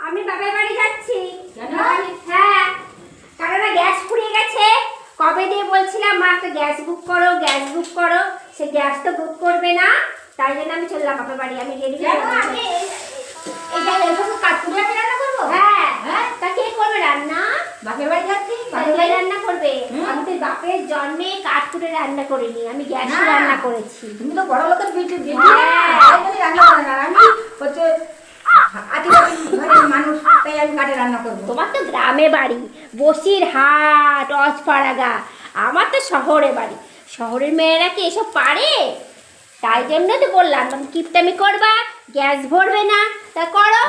আমি বাবার বাড়ি যাচ্ছি। হ্যাঁ। কারণ গ্যাস ফুরিয়ে গেছে। কবে দিয়ে বলছিলাম মা একটা গ্যাস বুক করো গ্যাস বুক করো। সে গ্যাস তো বুক করবে না। তাই জন্য আমি চললাম বাবার বাড়ি। আমি রেডি আমি এটা এরকম কাজ রান্না করব? হ্যাঁ। হ্যাঁ। তা কে করবে রান্না? বাপের বাড়ি যাচ্ছি। বাপের বাড়ি রান্না করবে? আমি তো বাপের জন্মে রান্না করিনি। আমি গ্যাসে রান্না করেছি। তুমি তো বড় লোকের বিটি বিটি হ্যাঁ। রান্না করো না। আমি হচ্ছে আদিবাসী ঘরের মানুষ তাই আমি কাঠে রান্না করব তোমার তো গ্রামে বাড়ি। বসির হাট অজপাড়াগা। আমার তো শহরে বাড়ি। শহরের মেয়েরা কি এসব পারে? তাই জন্য তো বললাম তুমি কিপটামি করবা গ্যাস ভরবে না। তা করো।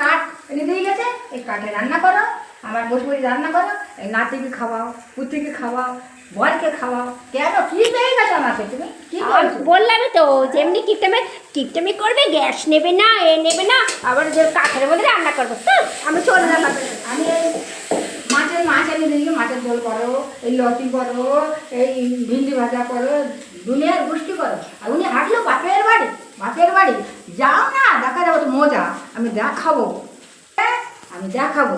কাঠ এনে দিয়ে গেছে এই কাঠে রান্না করো আমার বসে বসে রান্না করো এই নাতিকে খাওয়াও পুতিকে খাওয়াও বরকে খাওয়াও। কেন কি পেয়ে গেছো আমাকে তুমি? কি বললামই তো যেমনি কিপটামি কিপটামি করবে গ্যাস নেবে না এ নেবে না আবার কাঠের মধ্যে রান্না করব। আমি চললাম বাপের আমি মাছের মাছ এনে দিই মাছের ঝোল করো এই লতি করো এই ভিন্ডি ভাজা করো দুনিয়ার গোষ্ঠী করো। আর উনি হাঁটলো বাপের বাড়ি বাপের বাড়ি। যাও না দেখা যাব তো মজা। আমি দেখাবো হ্যাঁ, আমি দেখাবো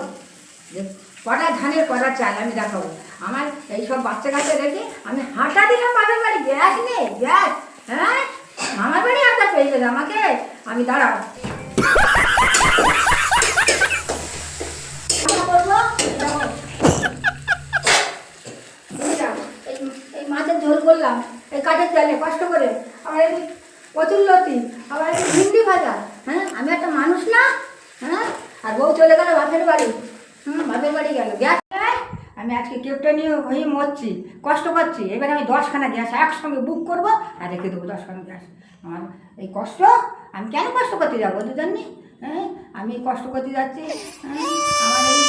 যে কটা ধানের কটা চাল আমি দেখাবো আমার এই সব বাচ্চা কাচ্চা রেখে আমি হাঁটা দিলাম বাপের বাড়ি। গ্যাস নেই গ্যাস হ্যাঁ মামার বাড়ি হাঁটা পেয়ে গেছে আমাকে আমি দাঁড়াও। এই- মাছের ঝোল করলাম, এই কাঠের কষ্ট করে। এই আবার এই হ্যাঁ আমি একটা মানুষ না হ্যাঁ? আর বউ চলে গেল বাপের বাড়ি। হুম, বাপের বাড়ি গেল। গ্যাস। আমি আজকে নিয়ে মরছি, কষ্ট করছি। এবার আমি দশখানা গ্যাস একসঙ্গে বুক করব, আর রেখে দেবো দশখানা গ্যাস। আমার এই কষ্ট আমি কেন কষ্ট করতে যাব দুজনে হ্যাঁ আমি কষ্ট করতে যাচ্ছি। হ্যাঁ, আমার এই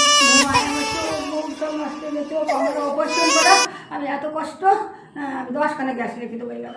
আমি এত কষ্ট হ্যাঁ, আমি দশখানা গ্যাস রেখে দেবো এবার